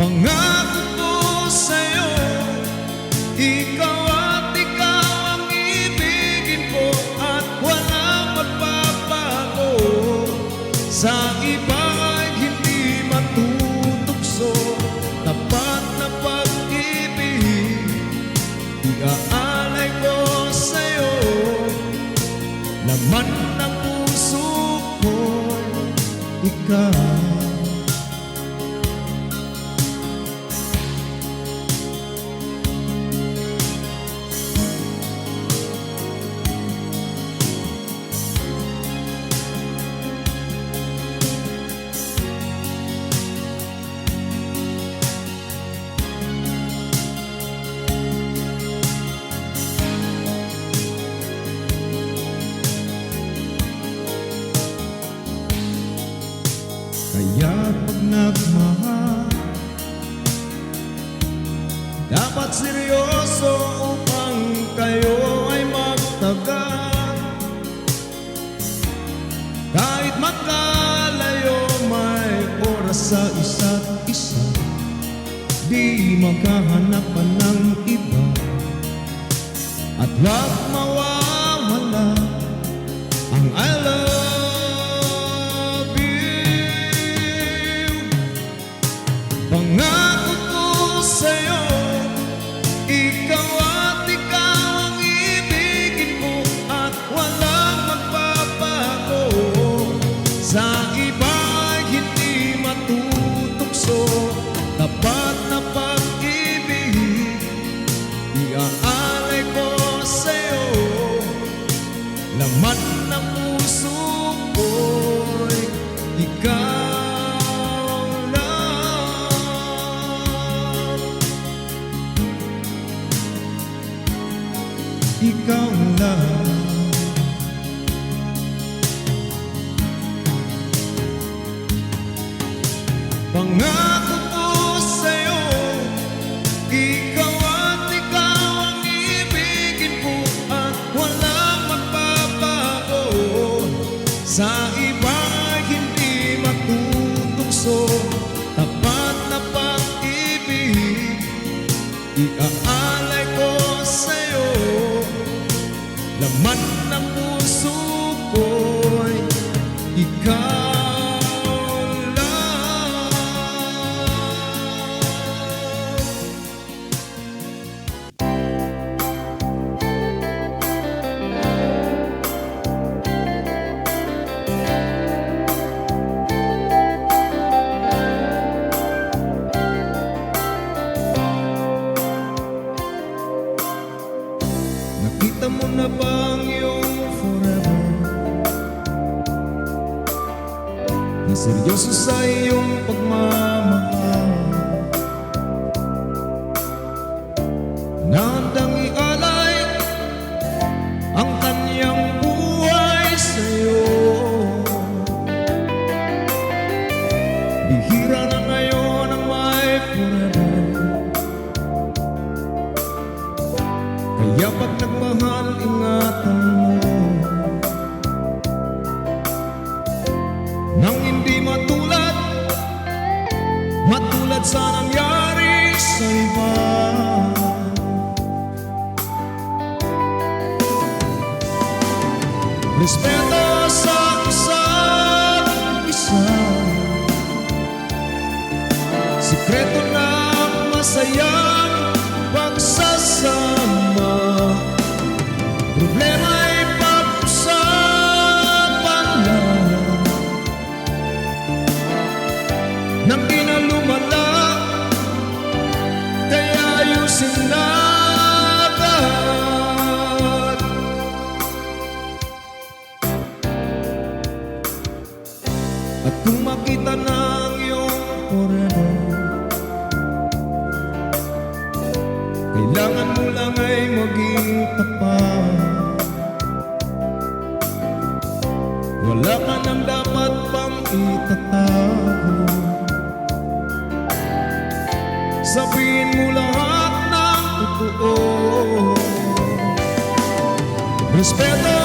Pangako ko sa'yo Ikaw ikaw ang ibigin ko At walang magpapago Sa iba ay matutukso na pag-ibig. Iaalay ko sa'yo Laman ng puso Ikaw. at seryoso upang kayo ay magtagal Kahit magkalayo may oras sa isa't isa Di magkahanapan come Kaya pag nagmahal, ingatan mo. Nang hindi matulad Matulad sa nangyari sa iba. Respeto morena Kailangan mo lang ay maging tapat. Wala ka nang dapat pang itatago. Sabihin mo lahat ng totoo. Respeto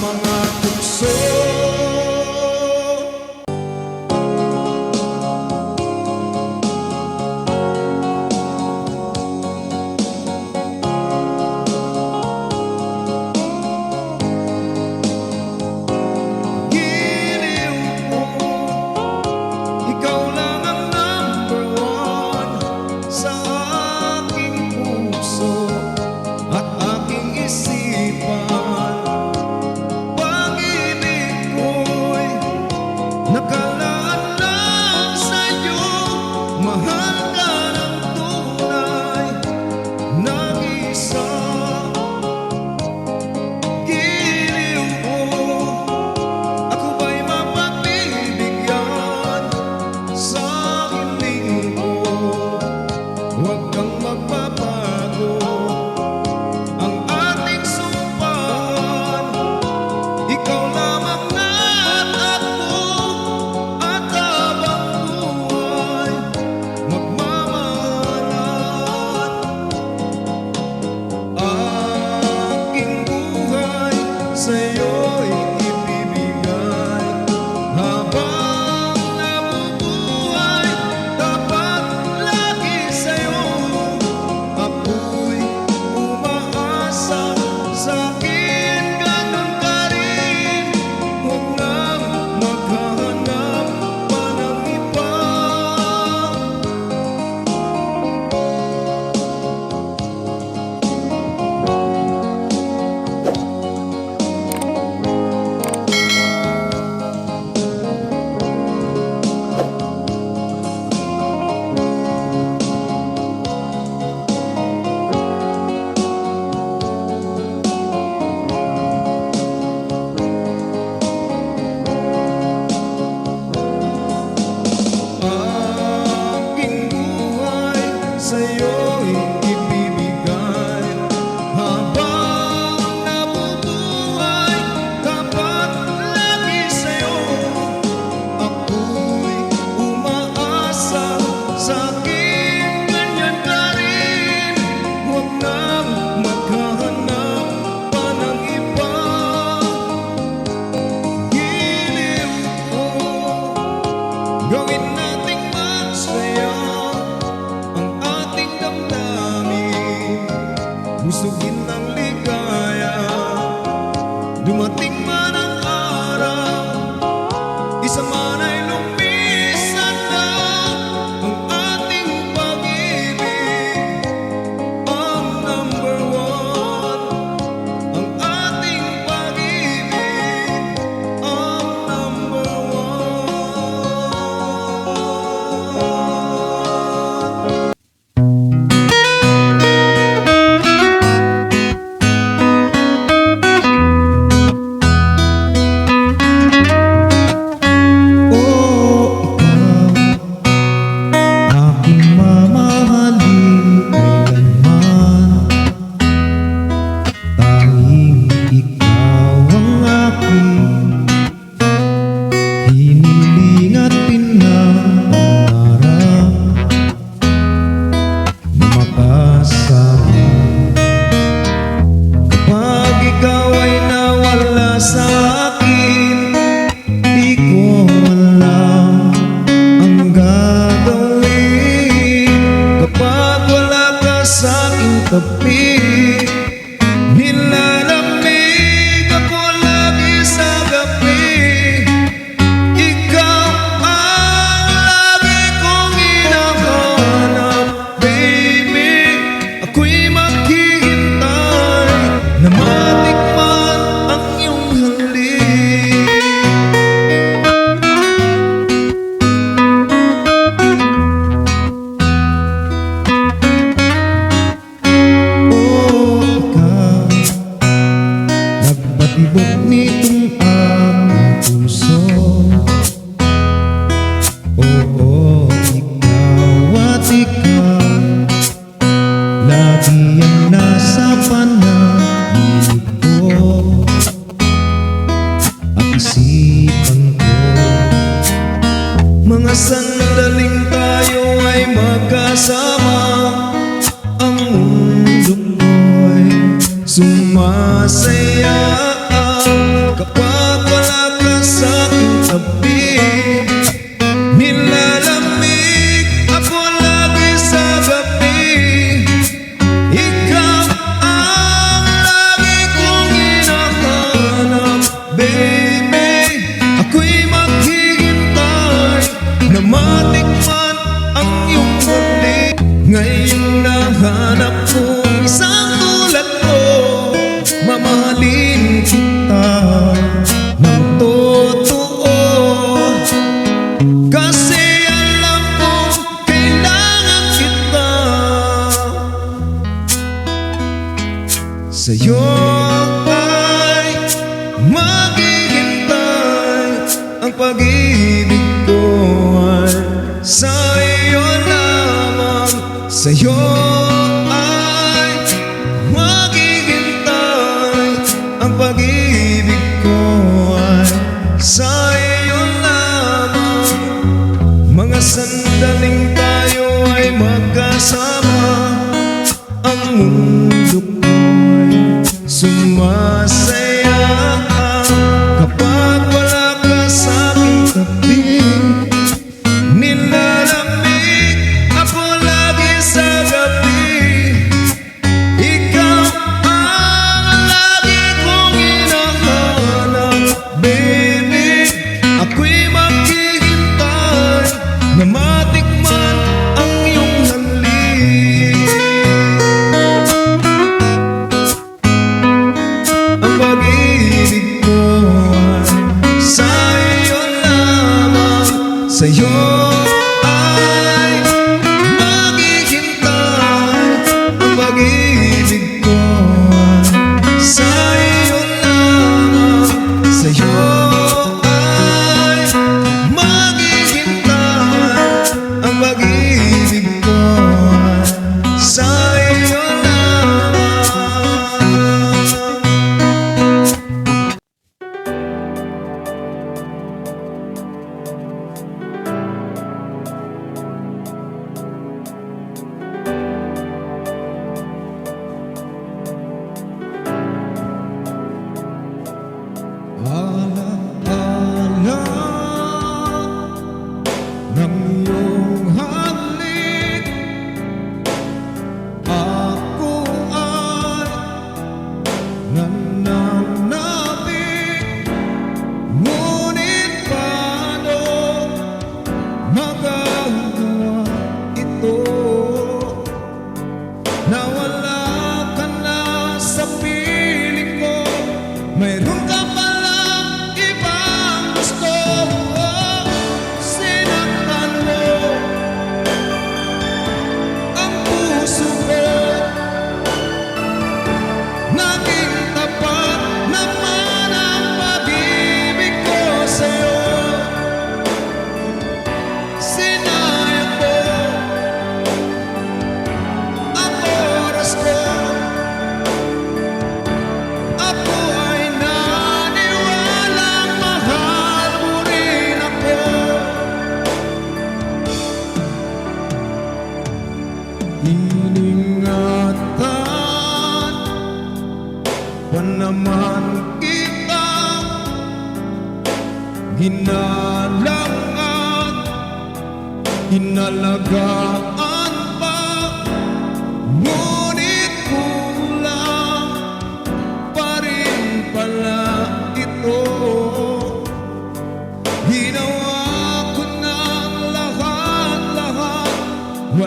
Mamãe com seu ba ba ba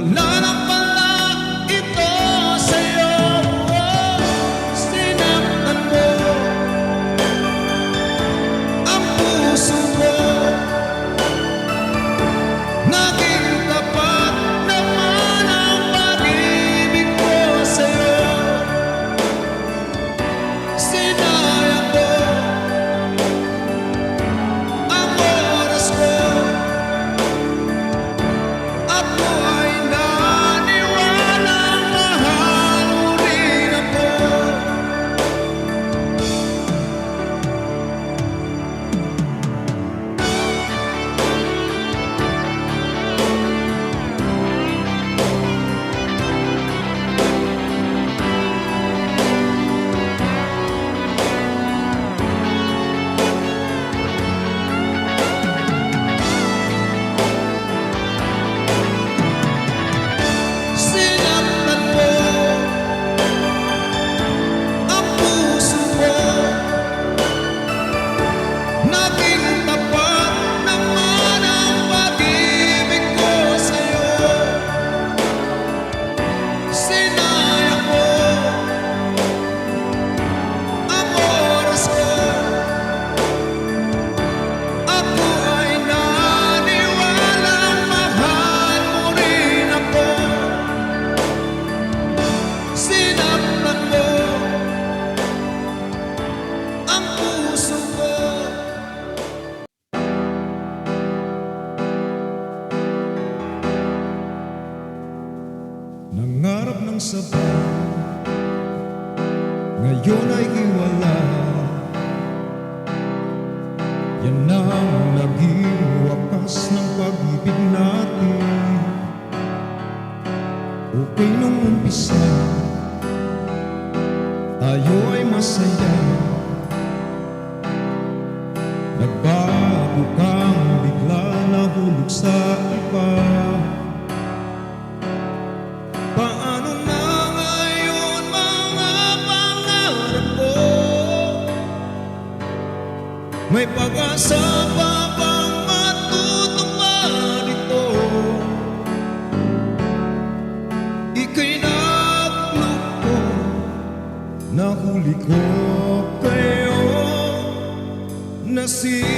Wala sabay. Ngayon ay hiwalay Yan ang naging wakas ng pag-ibig natin. Okay nung umpisa Tayo ay masaya. see